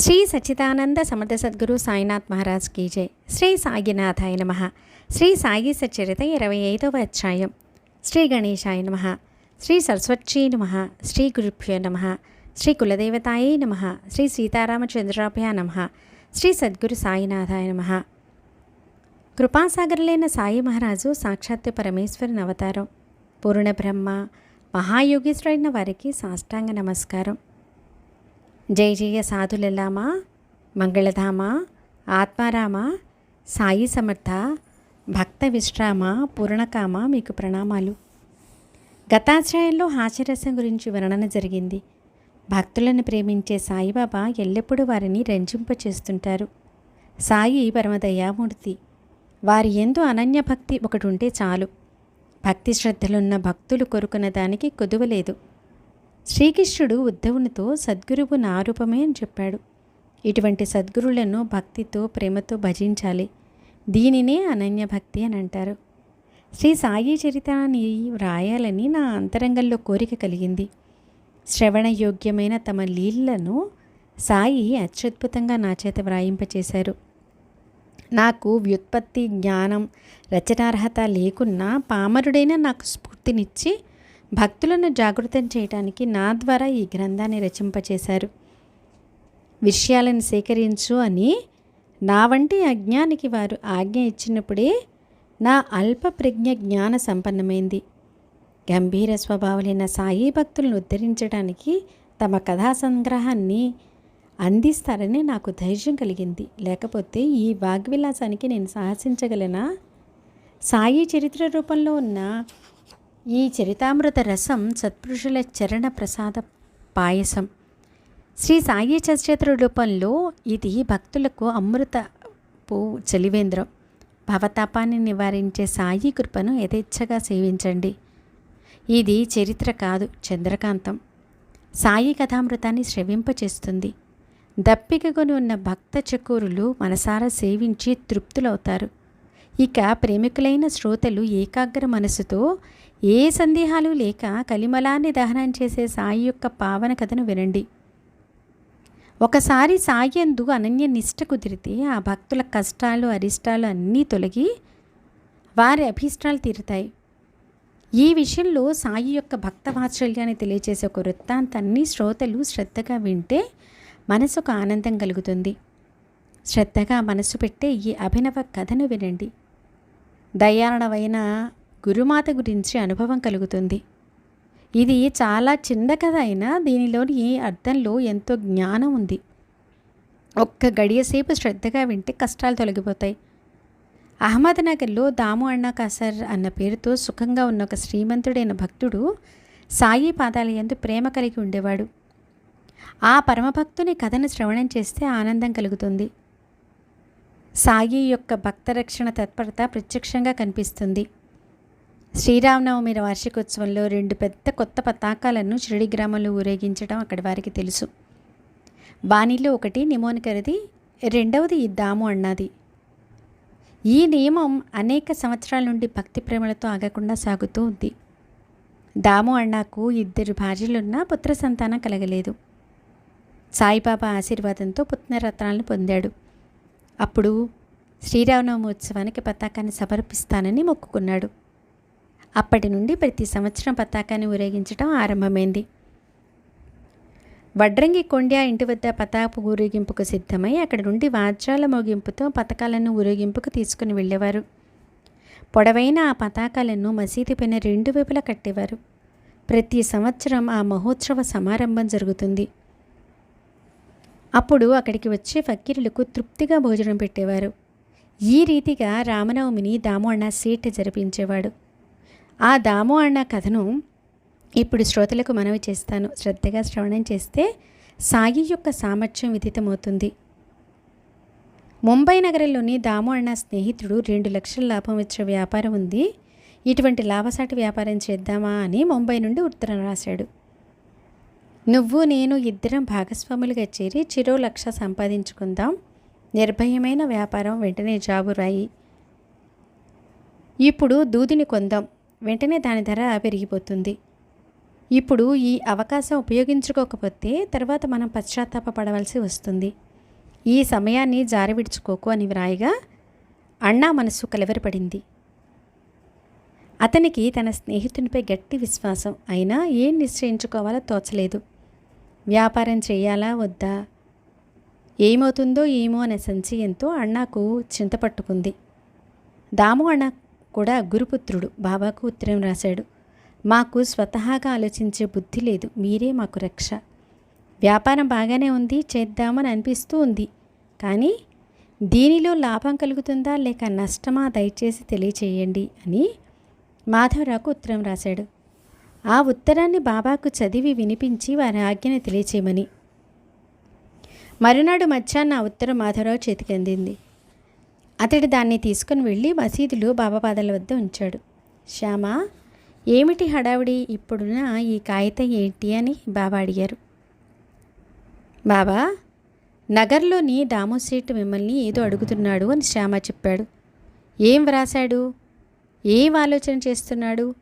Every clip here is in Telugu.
శ్రీ సచ్చిదానంద సమర్థ సద్గురు సాయినాథ్ మహారాజ్ కీ జై. శ్రీ సాయినాథాయ నమ. శ్రీ సాయి సచరిత ఇరవై ఐదవ అధ్యాయం. శ్రీ గణేశాయ నమ. శ్రీ సరస్వతీ నమ. శ్రీ గురుభ్యో నమ. శ్రీ కులదేవతాయే నమ. శ్రీ సీతారామచంద్రాభ్య నమ. శ్రీ సద్గురు సాయినాథాయ నమ. కృపాసాగరులైన సాయి మహారాజు సాక్షాత్తు పరమేశ్వరుని అవతారం. పూర్ణ బ్రహ్మ వారికి సాష్టాంగ నమస్కారం. జయ జయ సాధులలామా మంగళధామ ఆత్మారామ సాయి సమర్థ భక్త విశ్రామ పూర్ణకామ మీకు ప్రణామాలు. గతాధ్యాయంలో హాస్యరసం గురించి వర్ణన జరిగింది. భక్తులను ప్రేమించే సాయిబాబా ఎల్లప్పుడూ వారిని రంజింపచేస్తుంటారు. సాయి పరమదయామూర్తి. వారి ఎందు అనన్య భక్తి ఒకటి ఉంటే చాలు. భక్తి శ్రద్ధలున్న భక్తులు కొరుకున్న దానికి కొదువలేదు. శ్రీకృష్ణుడు ఉద్ధవునితో సద్గురువు నా రూపమే అని చెప్పాడు. ఇటువంటి సద్గురులను భక్తితో ప్రేమతో భజించాలి. దీనినే అనన్య భక్తి అని అంటారు. శ్రీ సాయి చరితాన్ని వ్రాయాలని నా అంతరంగంలో కోరిక కలిగింది. శ్రవణయోగ్యమైన తమ లీలను సాయి అత్యద్భుతంగా నా చేత వ్రాయింపచేశారు. నాకు వ్యుత్పత్తి జ్ఞానం రచనార్హత లేకున్నా పామరుడైన నాకు స్ఫూర్తినిచ్చి భక్తులను జాగృతం చేయటానికి నా ద్వారా ఈ గ్రంథాన్ని రచింపచేశారు. విషయాలను సేకరించు అని నా వంటి అజ్ఞానికి వారు ఆజ్ఞ ఇచ్చినప్పుడే నా అల్ప ప్రజ్ఞ జ్ఞాన సంపన్నమైంది. గంభీర స్వభావులైన సాయి భక్తులను ఉద్ధరించడానికి తమ కథా సంగ్రహాన్ని అందిస్తారని నాకు ధైర్యం కలిగింది. లేకపోతే ఈ వాగ్విలాసానికి నేను సాహసించగలనా? సాయి చరిత్ర రూపంలో ఉన్న ఈ చరితామృత రసం సత్పురుషుల చరణ ప్రసాద పాయసం. శ్రీ సాయి చరిత్ర రూపంలో ఇది భక్తులకు అమృత పూ చలివేంద్రం. భవతాపాన్ని నివారించే సాయి కృపను యథేచ్ఛగా సేవించండి. ఇది చరిత్ర కాదు చంద్రకాంతం. సాయి కథామృతాన్ని శ్రవింపచేస్తుంది దప్పికగొని ఉన్న భక్త చకూరులు మనసారా సేవించి తృప్తులవుతారు. ఇక ప్రేమికులైన శ్రోతలు ఏకాగ్ర మనసుతో ఏ సందేహాలు లేక కలిమలాన్ని దహనం చేసే సాయి యొక్క పావన కథను వినండి. ఒకసారి సాయందు అనన్య నిష్ట కుదిరితే ఆ భక్తుల కష్టాలు అరిష్టాలు అన్నీ తొలగి వారి అభీష్టాలు తీరుతాయి. ఈ విషయంలో సాయి యొక్క భక్త వాత్సల్యాన్ని తెలియజేసే ఒక వృత్తాంతాన్ని శ్రోతలు శ్రద్ధగా వింటే మనసుకు ఆనందం కలుగుతుంది. శ్రద్ధగా మనసు పెట్టే ఈ అభినవ కథను వినండి. దయారణమైన గురుమాత గురించి అనుభవం కలుగుతుంది. ఇది చాలా చిన్న కథ అయినా దీనిలోని అర్థంలో ఎంతో జ్ఞానం ఉంది. ఒక్క గడియసేపు శ్రద్ధగా వింటే కష్టాలు తొలగిపోతాయి. అహ్మద్నగర్లో దాము అన్నా కాసర్ అన్న పేరుతో సుఖంగా ఉన్న ఒక శ్రీమంతుడైన భక్తుడు సాయి పాదాల ఎందు ప్రేమ కలిగి ఉండేవాడు. ఆ పరమభక్తుని కథను శ్రవణం చేస్తే ఆనందం కలుగుతుంది. సాయి యొక్క భక్త రక్షణ తత్పరత ప్రత్యక్షంగా కనిపిస్తుంది. శ్రీరామనవమి వార్షికోత్సవంలో రెండు పెద్ద కొత్త పతాకాలను షిరిడి గ్రామంలో ఊరేగించడం అక్కడి వారికి తెలుసు. బాణీలో ఒకటి నిమోనికరిది రెండవది ఈ దాము అన్నది. ఈ నియమం అనేక సంవత్సరాల నుండి భక్తి ప్రేమలతో ఆగకుండా సాగుతూ ఉంది. దాము అన్నాకు ఇద్దరు భార్యలున్నా పుత్ర సంతానం కలగలేదు. సాయిబాబా ఆశీర్వాదంతో పుత్నరత్నాలను పొందాడు. అప్పుడు శ్రీరామనవమి ఉత్సవానికి పతాకాన్ని సమర్పిస్తానని మొక్కుకున్నాడు. అప్పటి నుండి ప్రతి సంవత్సరం పతాకాన్ని ఊరేగించడం ఆరంభమైంది. వడ్రంగి కొండ్యా ఇంటి వద్ద పతాపు ఊరేగింపుకు సిద్ధమై అక్కడి నుండి వాద్యాల మోగింపుతో పథకాలను ఊరేగింపుకు తీసుకుని వెళ్ళేవారు. పొడవైన ఆ పతాకాలను మసీదు పైన రెండు వైపులా కట్టేవారు. ప్రతి సంవత్సరం ఆ మహోత్సవ సమారంభం జరుగుతుంది. అప్పుడు అక్కడికి వచ్చే ఫకీరులకు తృప్తిగా భోజనం పెట్టేవారు. ఈ రీతిగా రామనవమిని దామోణ సీట్ జరిపించేవాడు. ఆ దాము అన్న కథను ఇప్పుడు శ్రోతలకు మనవి చేస్తాను. శ్రద్ధగా శ్రవణం చేస్తే సాయి యొక్క సామర్థ్యం విదితమవుతుంది. ముంబై నగరంలోని దాము అన్న స్నేహితుడు రెండు లక్షల లాభం వచ్చే వ్యాపారం ఉంది. ఇటువంటి లాభసాటి వ్యాపారం చేద్దామా అని ముంబై నుండి ఉత్తరం రాశాడు. నువ్వు నేను ఇద్దరం భాగస్వాములుగా చేరి చిరో లక్ష సంపాదించుకుందాం. నిర్భయమైన వ్యాపారం వెంటనే జాబు రాయి ఇప్పుడు దూదిని కొందాం. వెంటనే దాని ధర పెరిగిపోతుంది. ఇప్పుడు ఈ అవకాశం ఉపయోగించుకోకపోతే తర్వాత మనం పశ్చాత్తాప పడవలసి వస్తుంది. ఈ సమయాన్ని జారి విడుచుకోకు అని వ్రాయగా అన్నా మనసు కలవరపడింది. అతనికి తన స్నేహితునిపై గట్టి విశ్వాసం అయినా ఏం నిశ్చయించుకోవాలో తోచలేదు. వ్యాపారం చేయాలా వద్దా? ఏమవుతుందో ఏమో అనే సంశయంతో అన్నాకు చింతపట్టుకుంది దాము అన్న కూడా గురుపుత్రుడు బాబాకు ఉత్తరం రాశాడు. మాకు స్వతహాగా ఆలోచించే బుద్ధి లేదు మీరే మాకు రక్ష. వ్యాపారం బాగానే ఉంది చేద్దామని అనిపిస్తూ ఉంది. కానీ దీనిలో లాభం కలుగుతుందా లేక నష్టమా దయచేసి తెలియచేయండి అని మాధవరావుకు ఉత్తరం రాశాడు. ఆ ఉత్తరాన్ని బాబాకు చదివి వినిపించి వారి ఆజ్ఞను తెలియచేయమని. మరునాడు మధ్యాహ్న ఆ ఉత్తరం మాధవరావు చేతికి అందింది. అతడు దాన్ని తీసుకుని వెళ్ళి మసీదులో బాబా పాదాల వద్ద ఉంచాడు. శ్యామ ఏమిటి హడావిడి? ఇప్పుడున్న ఈ కాగితం ఏంటి? అని బాబా అడిగారు. బాబా నగర్లోని దామోసేటు మిమ్మల్ని ఏదో అడుగుతున్నాడు అని శ్యామ చెప్పాడు. ఏం వ్రాశాడు? ఏం ఆలోచన చేస్తున్నాడు?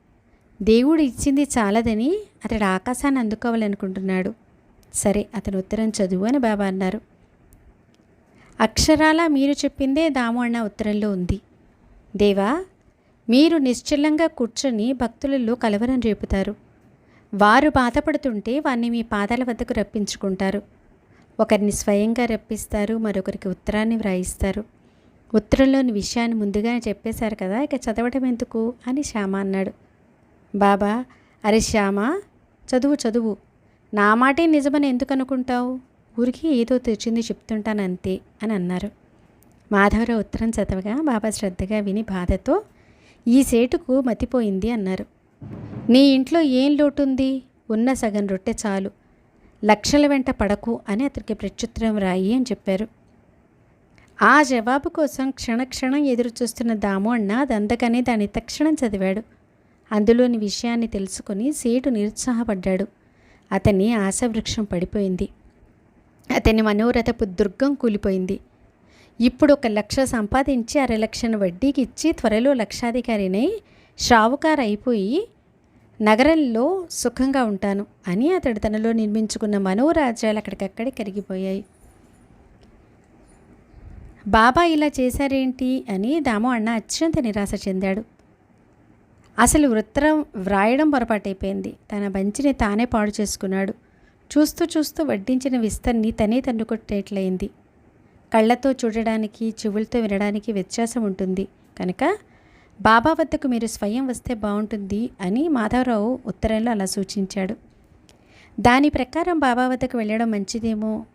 దేవుడు ఇచ్చింది చాలదని అతడు ఆకాశాన్ని అందుకోవాలనుకుంటున్నాడు. సరే అతను ఉత్తరం చదువు అని బాబా అన్నారు. అక్షరాల మీరు చెప్పిందే దాము అన్న ఉత్తరంలో ఉంది. దేవా మీరు నిశ్చలంగా కూర్చొని భక్తులలో కలవరం రేపుతారు. వారు బాధపడుతుంటే వారిని మీ పాదాల వద్దకు రప్పించుకుంటారు. ఒకరిని స్వయంగా రప్పిస్తారు మరొకరికి ఉత్తరాన్ని వ్రాయిస్తారు. ఉత్తరంలోని విషయాన్ని ముందుగానే చెప్పేశారు కదా ఇక చదవడం ఎందుకు? అని శ్యామ అన్నాడు. బాబా అరే శ్యామ చదువు చదువు. నా మాటే నిజమని ఎందుకు అనుకుంటావు? ఊరికి ఏదో తెచ్చింది చెప్తుంటానంతే అని అన్నారు. మాధవరావు ఉత్తరం చదవగా బాబా శ్రద్ధగా విని బాధతో ఈ సేటుకు మతిపోయింది అన్నారు. నీ ఇంట్లో ఏం లోటుంది? ఉన్న సగం రొట్టె చాలు. లక్షల వెంట పడకు అని అతనికి ప్రత్యుత్తరం రాయి అని చెప్పారు. ఆ జవాబు కోసం క్షణక్షణం ఎదురుచూస్తున్న దాము అన్న దందకనే దాన్ని తక్షణం చదివాడు. అందులోని విషయాన్ని తెలుసుకుని సేటు నిరుత్సాహపడ్డాడు. అతని ఆశావృక్షం పడిపోయింది. అతని మనోరథపు దుర్గం కూలిపోయింది. ఇప్పుడు ఒక లక్ష సంపాదించి అర లక్షను వడ్డీకి ఇచ్చి త్వరలో లక్షాధికారినై షావుకారు అయిపోయి నగరంలో సుఖంగా ఉంటాను అని అతడు తనలో నిర్మించుకున్న మనోరాజ్యాలు అక్కడికక్కడే కరిగిపోయాయి. బాబా ఇలా చేశారేంటి అని దాము అన్న అత్యంత నిరాశ చెందాడు. అసలు వృత్తరం వ్రాయడం పొరపాటైపోయింది. తన బంచిని తానే పాడు చేసుకున్నాడు. చూస్తూ చూస్తూ వడ్డించిన విస్తర్ని తనే తన్నుకొట్టేట్లయింది. కళ్ళతో చూడడానికి చెవులతో వినడానికి వ్యత్యాసం ఉంటుంది. కనుక బాబా వద్దకు మీరు స్వయం వస్తే బాగుంటుంది అని మాధవరావు ఉత్తరంలో అలా సూచించాడు. దాని ప్రకారం బాబా వద్దకు వెళ్ళడం మంచిదేమో?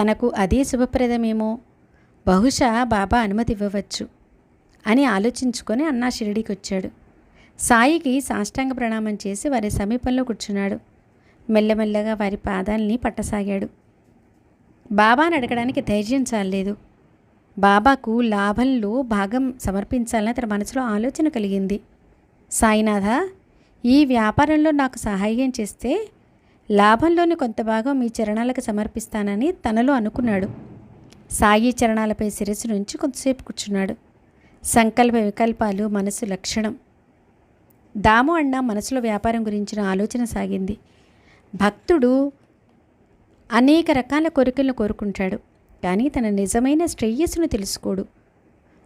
తనకు అదే శుభప్రదమేమో? బహుశా బాబా అనుమతి ఇవ్వవచ్చు అని ఆలోచించుకొని అన్నా షిరిడీకి వచ్చాడు సాయికి సాష్టాంగ ప్రణామం చేసి వారి సమీపంలో కూర్చున్నాడు. మెల్లమెల్లగా వారి పాదాల్ని పట్టసాగాడు. బాబాను అడగడానికి ధైర్యం చాలేదు బాబాకు లాభంలో భాగం సమర్పించాలని తన మనసులో ఆలోచన కలిగింది. సాయినాథ ఈ వ్యాపారంలో నాకు సహాయం చేస్తే లాభంలోని కొంత భాగం మీ చరణాలకు సమర్పిస్తానని తనలో అనుకున్నాడు. సాయి చరణాలపై శిరస్సు నుంచి కొంతసేపు కూర్చున్నాడు. సంకల్ప వికల్పాలు మనసు లక్షణం. దాము అన్న మనసులో వ్యాపారం గురించిన ఆలోచన సాగింది. భక్తుడు అనేక రకాల కోరికలను కోరుకుంటాడు కానీ తన నిజమైన శ్రేయస్సును తెలుసుకోడు.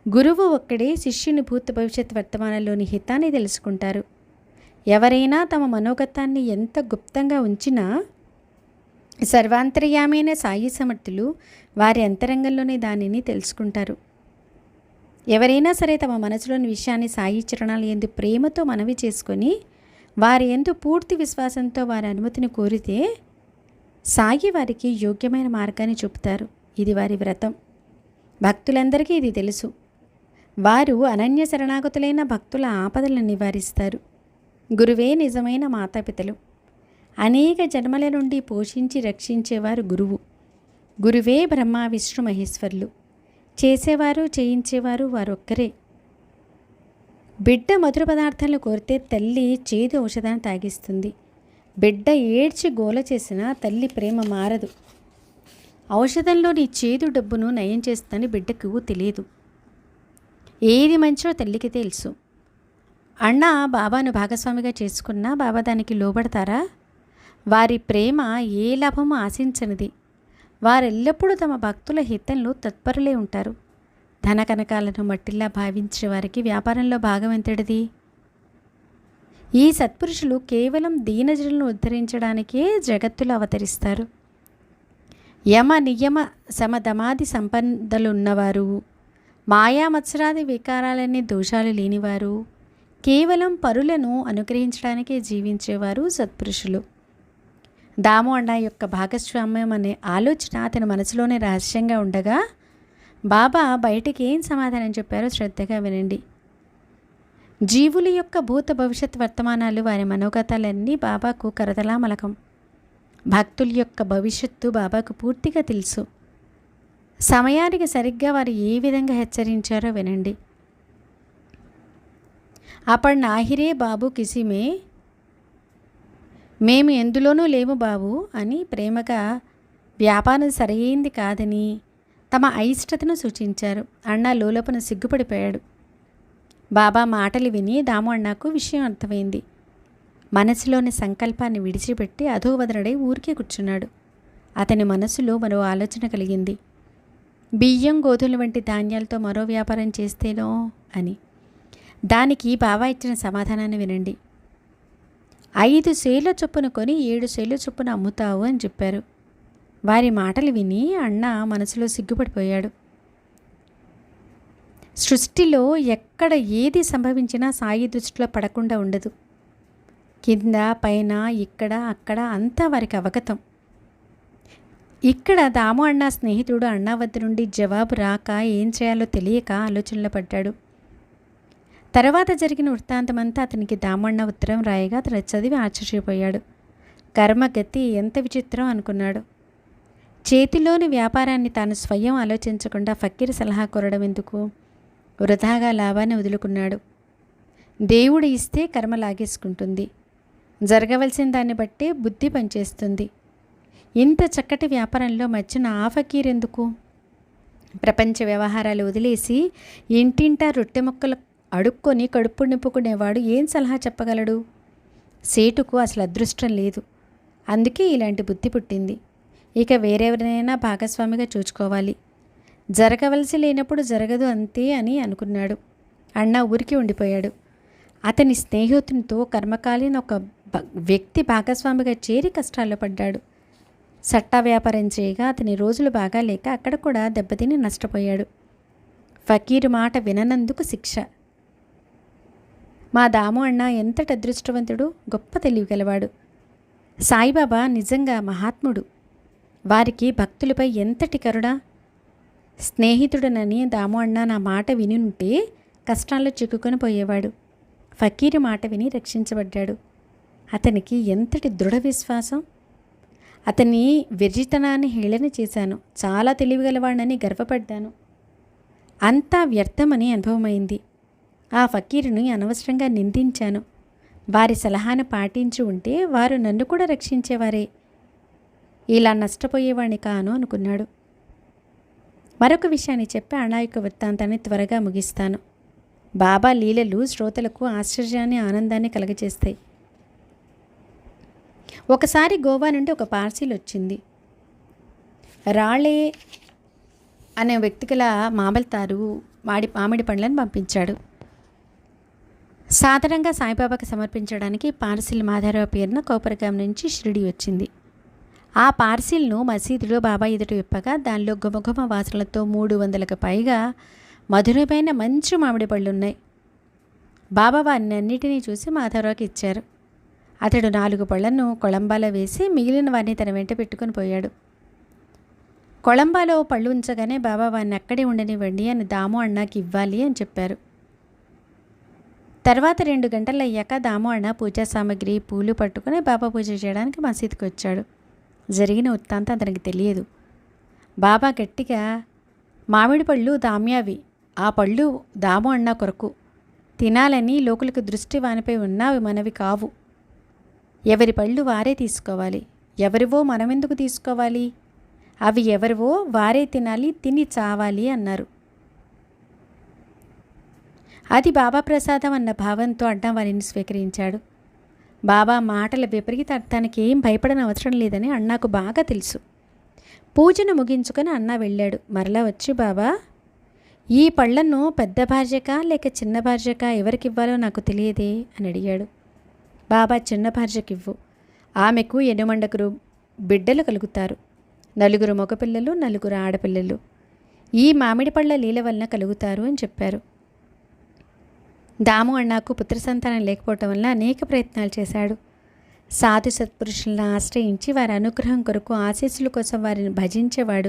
గురువు ఒక్కడే శిష్యుని భూత భవిష్యత్ వర్తమానంలోని హితాన్ని తెలుసుకుంటారు. ఎవరైనా తమ మనోగతాన్ని ఎంత గుప్తంగా ఉంచినా సర్వాంతర్యామైన సాయి సమర్థులు వారి అంతరంగంలోనే దానిని తెలుసుకుంటారు. ఎవరైనా సరే తమ మనసులోని విషయాన్ని సాయి చరణాలు ఎందు ప్రేమతో మనవి చేసుకొని వారి ఎందు పూర్తి విశ్వాసంతో వారి అనుమతిని కోరితే సాగి వారికి యోగ్యమైన మార్గాన్ని చూపుతారు. ఇది వారి వ్రతం. భక్తులందరికీ ఇది తెలుసు. వారు అనన్య శరణాగతులైన భక్తుల ఆపదలను నివారిస్తారు. గురువే నిజమైన మాతాపితలు. అనేక జన్మల నుండి పోషించి రక్షించేవారు గురువు. గురువే బ్రహ్మ విష్ణు మహేశ్వర్లు. చేసేవారు చేయించేవారు వారొక్కరే. బిడ్డ మధుర పదార్థాలు కోరితే తల్లి చేదు ఔషధాన్ని తాగిస్తుంది. బిడ్డ ఏడ్చి గోల చేసినా తల్లి ప్రేమ మారదు. ఔషధంలోని చేదు డబ్బును నయం చేస్తుందని బిడ్డకు తెలియదు. ఏది మంచో తల్లికి తెలుసు. అన్న బాబాను భాగస్వామిగా చేసుకున్నా బాబా దానికి లోబడతారా? వారి ప్రేమ ఏ లాభము ఆశించనిది. వారెల్లప్పుడూ తమ భక్తుల హితంలో తత్పరులే ఉంటారు. ధన కనకాలను మట్టిల్లా భావించే వారికి వ్యాపారంలో భాగం ఎంతటిది? ఈ సత్పురుషులు కేవలం దీనజనులను ఉద్ధరించడానికే జగత్తులు అవతరిస్తారు. యమ నియమ సమధమాది సంపదలున్నవారు మాయా మత్సరాది వికారాలనే దోషాలు లేనివారు కేవలం పరులను అనుగ్రహించడానికే జీవించేవారు సత్పురుషులు. దాము అన్న యొక్క భాగస్వామ్యం అనే ఆలోచన అతని మనసులోనే రహస్యంగా ఉండగా బాబా బయటికి ఏం సమాధానం చెప్పారో శ్రద్ధగా వినండి. జీవుల యొక్క భూత భవిష్యత్ వర్తమానాలు వారి మనోగతాలన్నీ బాబాకు కరతలామలకం భక్తుల యొక్క భవిష్యత్తు బాబాకు పూర్తిగా తెలుసు. సమయానికి సరిగ్గా వారు ఏ విధంగా హెచ్చరించారో వినండి. అప్పుడు నాహిరే బాబు కిసిమే మేము ఎందులోనూ లేము బాబు అని ప్రేమగా వ్యాపారం సరైంది కాదని తమ అయిష్టతను సూచించారు. అన్న లోలోపన సిగ్గుపడిపోయాడు. బాబా మాటలు విని దాము అన్నకు విషయం అర్థమైంది. మనసులోని సంకల్పాన్ని విడిచిపెట్టి అధోవదనడై ఊరికే కూర్చున్నాడు. అతని మనసులో మరో ఆలోచన కలిగింది. బియ్యం గోధుల వంటి ధాన్యాలతో మరో వ్యాపారం చేస్తేనో అని. దానికి బాబా ఇచ్చిన సమాధానాన్ని వినండి. ఐదు సేల చొప్పున కొని ఏడు సేల చొప్పున అమ్ముతావు అని చెప్పారు. వారి మాటలు విని అన్న మనసులో సిగ్గుపడిపోయాడు. సృష్టిలో ఎక్కడ ఏది సంభవించినా సాయి దృష్టిలో పడకుండా ఉండదు. కింద పైన ఇక్కడ అక్కడ అంతా వారికి అవగతం. ఇక్కడ దాము అన్న స్నేహితుడు అన్న వద్ద నుండి జవాబు రాక ఏం చేయాలో తెలియక ఆలోచనలో పడ్డాడు. తర్వాత జరిగిన వృత్తాంతమంతా అతనికి దామన్న ఉత్తరం రాయగా అతను చదివి ఆశ్చర్యపోయాడు. కర్మగతి ఎంత విచిత్రం అనుకున్నాడు. చేతిలోని వ్యాపారాన్ని తాను స్వయం ఆలోచించకుండా ఫకీర్ సలహా కోరడం ఎందుకు? వృధాగా లాభాన్ని వదులుకున్నాడు. దేవుడు ఇస్తే కర్మ లాగేసుకుంటుంది. జరగవలసిన దాన్ని బట్టే బుద్ధి పనిచేస్తుంది. ఇంత చక్కటి వ్యాపారంలో మధ్యన ఆ ఫకీర్ ఎందుకు? ప్రపంచ వ్యవహారాలు వదిలేసి ఇంటింటా రొట్టె మొక్కలు అడుక్కొని కడుపు నింపుకునేవాడు ఏం సలహా చెప్పగలడు? సేటుకు అసలు అదృష్టం లేదు. అందుకే ఇలాంటి బుద్ధి పుట్టింది. ఇక వేరెవరినైనా భాగస్వామిగా చూసుకోవాలి జరగవలసి లేనప్పుడు జరగదు అంతే అని అనుకున్నాడు. అన్న ఊరికి ఉండిపోయాడు. అతని స్నేహితునితో కర్మకాలీన ఒక వ్యక్తి భాగస్వామిగా చేరి కష్టాల్లో పడ్డాడు. సట్టా వ్యాపారం చేయగా అతని రోజులు బాగా లేక అక్కడ కూడా దెబ్బతిని నష్టపోయాడు. ఫకీరు మాట విననందుకు శిక్ష. మా దాము అన్న ఎంతటి అదృష్టవంతుడు గొప్ప తెలివి గలవాడు సాయిబాబా నిజంగా మహాత్ముడు. వారికి భక్తులపై ఎంతటి కరుణ? స్నేహితుడనని దాము అన్న నా మాట విని ఉంటే కష్టాల్లో చిక్కుకొని పోయేవాడు. ఫకీరు మాట విని రక్షించబడ్డాడు. అతనికి ఎంతటి దృఢ విశ్వాసం? అతని విర్జితనాన్ని హేళన చేశాను. చాలా తెలివిగలవాడని గర్వపడ్డాను. అంతా వ్యర్థమని అనుభవమైంది. ఆ ఫకీరుని అనవసరంగా నిందించాను. వారి సలహాను పాటించి ఉంటే వారు నన్ను కూడా రక్షించేవారే. ఇలా నష్టపోయేవాణ్ణి కాను అనుకున్నాడు. మరొక విషయాన్ని చెప్పి అనాయక వృత్తాంతాన్ని త్వరగా ముగిస్తాను. బాబా లీలలు శ్రోతలకు ఆశ్చర్యాన్ని ఆనందాన్ని కలగచేస్తాయి ఒకసారి గోవా నుండి ఒక పార్సిల్ వచ్చింది. రాళే అనే వ్యక్తిగల మామలతారు మాడి మామిడి పండ్లను పంపించాడు. సాధారణంగా సాయిబాబాకి సమర్పించడానికి పార్సిల్ మాధారావు పేరున కోపరగాం నుంచి షిరిడి వచ్చింది. ఆ పార్సిల్ను మసీదులో బాబా ఎదుట విప్పగా దానిలో గుమగుమ వాసనలతో మూడు వందలకు పైగా మధురమైన మంచి మామిడి పళ్ళు ఉన్నాయి. బాబా వారిని అన్నిటినీ చూసి మాధవరావుకి ఇచ్చారు. అతడు నాలుగు పళ్ళను కొళంబాలో వేసి మిగిలిన వారిని తన వెంట పెట్టుకుని పోయాడు. కొళంబాలో పళ్ళు ఉంచగానే బాబా వారిని అక్కడే ఉండనివ్వండి అని దాము అన్నాకి ఇవ్వాలి అని చెప్పారు. తర్వాత రెండు గంటలు అయ్యాక దాము అన్న పూజా సామాగ్రి పూలు పట్టుకుని బాబా పూజ చేయడానికి మసీదుకి వచ్చాడు. జరిగిన వృత్తాంతం అతనికి తెలియదు. బాబా గట్టిగా మామిడి పళ్ళు దామ్యావి ఆ పళ్ళు దాము అన్న కొరకు. తినాలని లోకులకు దృష్టి వానిపై ఉన్నావి మనవి కావు. ఎవరి పళ్ళు వారే తీసుకోవాలి. ఎవరివో మనమెందుకు తీసుకోవాలి? అవి ఎవరివో వారే తినాలి తిని చావాలి అన్నారు. అది బాబా ప్రసాదం అన్న భావంతో అడ్డం వారిని స్వీకరించాడు. బాబా మాటల విపరీత అర్థానికి ఏం భయపడని అవసరం లేదని అన్నాకు బాగా తెలుసు. పూజను ముగించుకొని అన్న వెళ్ళాడు. మరలా వచ్చి బాబా ఈ పళ్ళను పెద్ద భార్యక లేక చిన్న భార్యక ఎవరికి ఇవ్వాలో నాకు తెలియదే? అని అడిగాడు. బాబా చిన్న భార్యకివ్వు. ఆమెకు ఎనుమండకురు బిడ్డలు కలుగుతారు. నలుగురు మగపిల్లలు నలుగురు ఆడపిల్లలు. ఈ మామిడి పళ్ళ లీల వలన కలుగుతారు అని చెప్పారు. దాము అన్నాకు పుత్ర సంతానం లేకపోవటం వల్ల అనేక ప్రయత్నాలు చేశాడు. సాధు సత్పురుషులను ఆశ్రయించి వారి అనుగ్రహం కొరకు ఆశీస్సుల కోసం వారిని భజించేవాడు.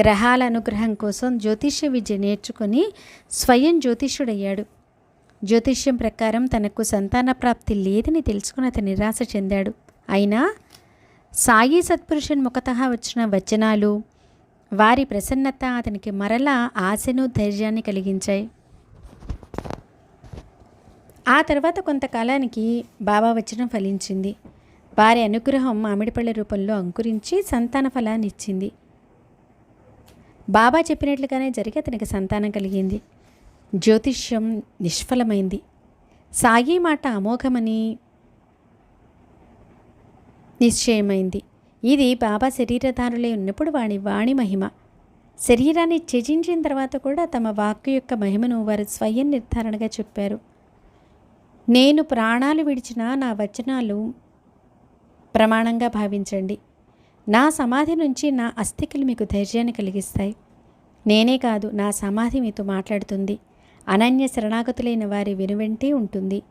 గ్రహాల అనుగ్రహం కోసం జ్యోతిష్య విద్య నేర్చుకొని స్వయం జ్యోతిష్యుడయ్యాడు. జ్యోతిష్యం ప్రకారం తనకు సంతాన ప్రాప్తి లేదని తెలుసుకుని అతను నిరాశ చెందాడు. అయినా సాయి సత్పురుషన్ ముఖత వచ్చిన వచనాలు వారి ప్రసన్నత అతనికి మరలా ఆశను ధైర్యాన్ని కలిగించాయి. ఆ తర్వాత కొంతకాలానికి బాబా వచనం ఫలించింది. వారి అనుగ్రహం మామిడిపళ్ళ రూపంలో అంకురించి సంతాన ఫలాన్ని ఇచ్చింది. బాబా చెప్పినట్లుగానే జరిగి అతనికి సంతానం కలిగింది. జ్యోతిష్యం నిష్ఫలమైంది. సాయి మాట అమోఘమని నిశ్చయమైంది. ఇది బాబా శరీరధారులే ఉన్నప్పుడు వాణి వాణి మహిమ. శరీరాన్ని త్యజించిన తర్వాత కూడా తమ వాక్కు యొక్క మహిమను వారు స్వయం నిర్ధారణగా చెప్పారు. నేను ప్రాణాలు విడిచిన నా వచనాలు ప్రమాణంగా భావించండి. నా సమాధి నుంచి నా అస్థికలు మీకు ధైర్యాన్ని కలిగిస్తాయి. నేనే కాదు నా సమాధి మీతో మాట్లాడుతుంది. అనన్య శరణాగతులైన వారి వెనువెంటే ఉంటుంది.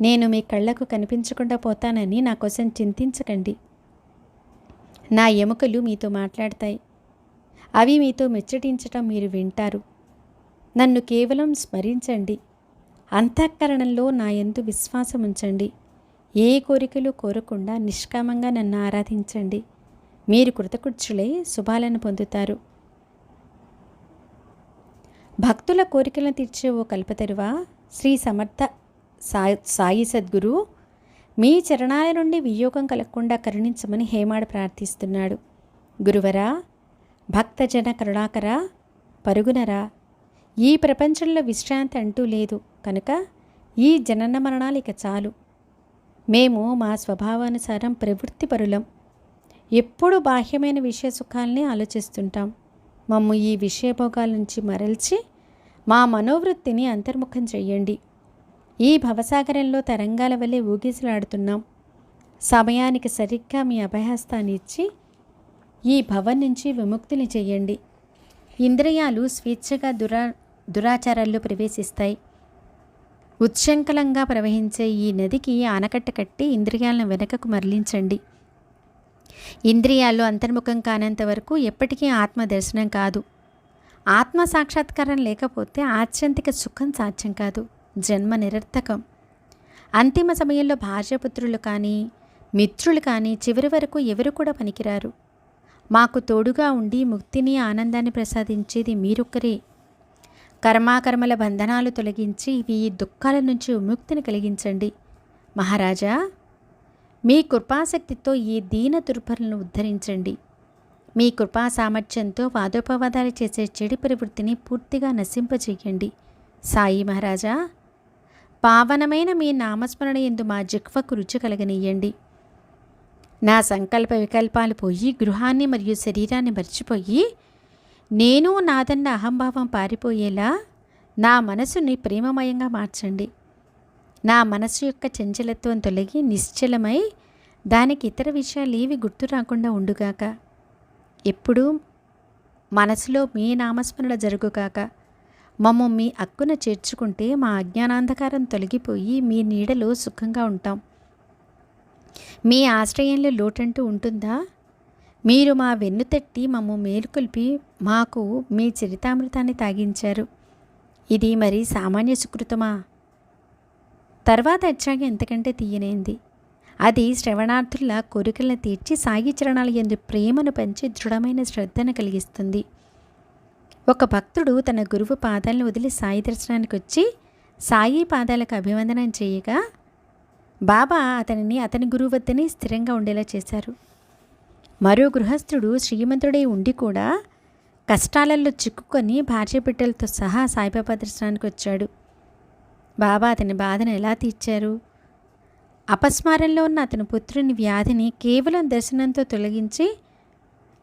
నేను మీ కళ్ళకు కనిపించకుండా పోతానని నా కోసం చింతించకండి. నా ఎముకలు మీతో మాట్లాడతాయి. అవి మీతో మెచ్చటించటం మీరు వింటారు. నన్ను కేవలం స్మరించండి. అంతఃకరణంలో నా ఎందు విశ్వాసం ఉంచండి. ఏ కోరికలు కోరకుండా నిష్కామంగా నన్ను ఆరాధించండి. మీరు కృతకృత్యులై శుభాలను పొందుతారు. భక్తుల కోరికలను తీర్చే ఓ కల్పతరువా శ్రీ సమర్థ సాయి సాయి సద్గురు మీ చరణాల నుండి వియోగం కలగకుండా కరుణించమని హేమాడు ప్రార్థిస్తున్నాడు. గురువరా భక్తజన కరుణాకర పరుగునరా ఈ ప్రపంచంలో విశ్రాంతి అంటూ లేదు. కనుక ఈ జనన మరణాలు ఇక చాలు. మేము మా స్వభావానుసారం ప్రవృత్తిపరులం ఎప్పుడు ఎప్పుడూ బాహ్యమైన విషయ సుఖాల్ని ఆలోచిస్తుంటాం. మమ్ము ఈ విషయభోగాల నుంచి మరల్చి మా మనోవృత్తిని అంతర్ముఖం చెయ్యండి. ఈ భవసాగరంలో తరంగాల వల్లే ఊగిసలాడుతున్నాం. సమయానికి సరిగ్గా మీ అభయహస్తాన్ని ఇచ్చి ఈ భవం నుంచి విముక్తిని చెయ్యండి. ఇంద్రియాలు స్వేచ్ఛగా దురా దురాచారాల్లో ప్రవేశిస్తాయి. ఉచ్ఛృంఖలంగా ప్రవహించే ఈ నదికి ఆనకట్ట కట్టి ఇంద్రియాలను వెనకకు మరలించండి. ఇంద్రియాల్లో అంతర్ముఖం కానంత వరకు ఎప్పటికీ ఆత్మ దర్శనం కాదు. ఆత్మ సాక్షాత్కారం లేకపోతే ఆత్యంతిక సుఖం సాధ్యం కాదు. జన్మ నిరర్థకం. అంతిమ సమయంలో భార్యపుత్రులు కానీ మిత్రులు కానీ చివరి వరకు ఎవరు కూడా పనికిరారు. మాకు తోడుగా ఉండి ముక్తిని ఆనందాన్ని ప్రసాదించేది మీరొక్కరే. కర్మాకర్మల బంధనాలు తొలగించి ఈ దుఃఖాల నుంచి విముక్తిని కలిగించండి. మహారాజా మీ కృపాశక్తితో ఈ దీన దుర్భలను ఉద్ధరించండి. మీ కృపా సామర్థ్యంతో వాదోపవాదాలు చేసే చెడు ప్రవృత్తిని పూర్తిగా నశింపజేయండి. సాయి మహారాజా పావనమైన మీ నామస్మరణ ఎందు మా జిక్వకు రుచి కలగనీయండి. నా సంకల్ప వికల్పాలు పోయి గృహాన్ని మరియు శరీరాన్ని మర్చిపోయి నేను నాదన్న అహంభావం పారిపోయేలా నా మనసుని ప్రేమమయంగా మార్చండి. నా మనసు యొక్క చంచలత్వం తొలగి నిశ్చలమై దానికి ఇతర విషయాలు ఏవి గుర్తు రాకుండా ఉండుగాక. ఎప్పుడూ మనసులో మీ నామస్మరణ జరుగుగాక. మమ్మ మీ అక్కున చేర్చుకుంటే మా అజ్ఞానాంధకారం తొలగిపోయి మీ నీడలో సుఖంగా ఉంటాం. మీ ఆశ్రయంలో లోటంటూ ఉంటుందా? మీరు మా వెన్ను తట్టి మమ్మ మేలుకొల్పి మాకు మీ చరితామృతాన్ని తాగించారు. ఇది మరి సామాన్య సుకృతమా? తర్వాత అధ్యాయం ఎంతకంటే తీయనైంది. అది శ్రవణార్థుల కోరికలను తీర్చి సాయి చరణాల ఎందు ప్రేమను పెంచి దృఢమైన శ్రద్ధను కలిగిస్తుంది. ఒక భక్తుడు తన గురువు పాదాలను వదిలి సాయి దర్శనానికి వచ్చి సాయి పాదాలకు అభివందనం చేయగా బాబా అతనిని అతని గురువు వద్దనే స్థిరంగా ఉండేలా చేశారు. మరో గృహస్థుడు శ్రీమంతుడై ఉండి కూడా కష్టాలలో చిక్కుకొని భార్య బిడ్డలతో సహా సాయిబాబా దర్శనానికి వచ్చాడు. బాబా అతని బాధను ఎలా తీర్చారు? అపస్మారంలో ఉన్న అతని పుత్రుని వ్యాధిని కేవలం దర్శనంతో తొలగించి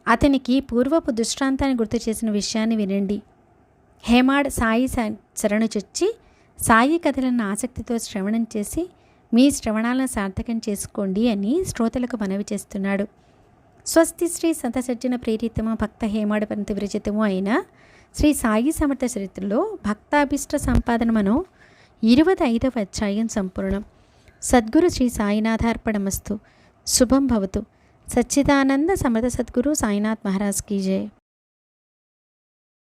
అతనికి పూర్వపు దృష్టాంతాన్ని గుర్తు చేసిన విషయాన్ని వినండి. హేమాడ్ సాయి చరణు శరణు చొచ్చి సాయి కథలను ఆసక్తితో శ్రవణం చేసి మీ శ్రవణాలను సార్థకం చేసుకోండి అని శ్రోతలకు మనవి చేస్తున్నాడు. స్వస్తి శ్రీ సంతసజ్జన ప్రేరితము భక్త హేమాడ పంత విరచితము అయిన శ్రీ సాయి సమర్థ చరిత్రలో భక్తాభిష్ట సంపాదనమను ఇరవై ఐదవ అధ్యాయం సంపూర్ణం. సద్గురు శ్రీ సాయినాథార్పణమస్తు. శుభం భవతు. సచ్చిదానంద సమర్థ సద్గురు సాయినాథ్ మహారాజ్ కీ జయ